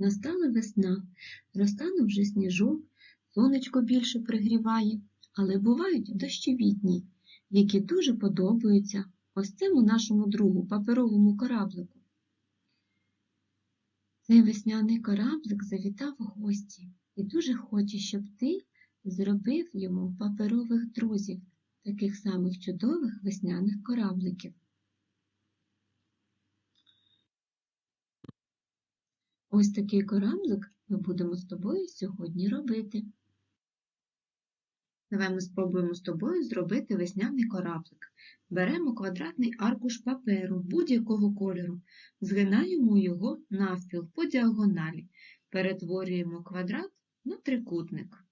Настала весна, розтанув вже сніжок, сонечко більше пригріває, але бувають дощові дні, які дуже подобаються ось цьому нашому другу паперовому кораблику. Цей весняний кораблик завітав гості і дуже хоче, щоб ти зробив йому паперових друзів, таких самих чудових весняних корабликів. Ось такий кораблик ми будемо з тобою сьогодні робити. Давай ми спробуємо з тобою зробити весняний кораблик. Беремо квадратний аркуш паперу будь-якого кольору, згинаємо його навпіл по діагоналі, перетворюємо квадрат на трикутник.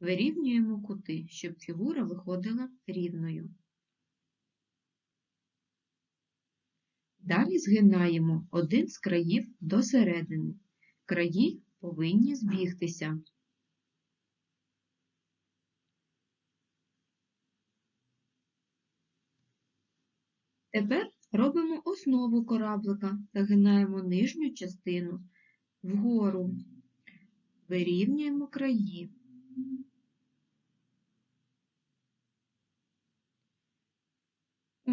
Вирівнюємо кути, щоб фігура виходила рівною. Далі згинаємо один з країв до середини. Краї повинні збігтися. Тепер робимо основу кораблика, загинаємо нижню частину вгору, вирівнюємо краї.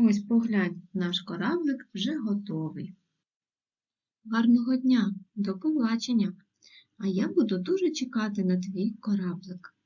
Ось поглянь, наш кораблик вже готовий. Гарного дня, до побачення! А я буду дуже чекати на твій кораблик.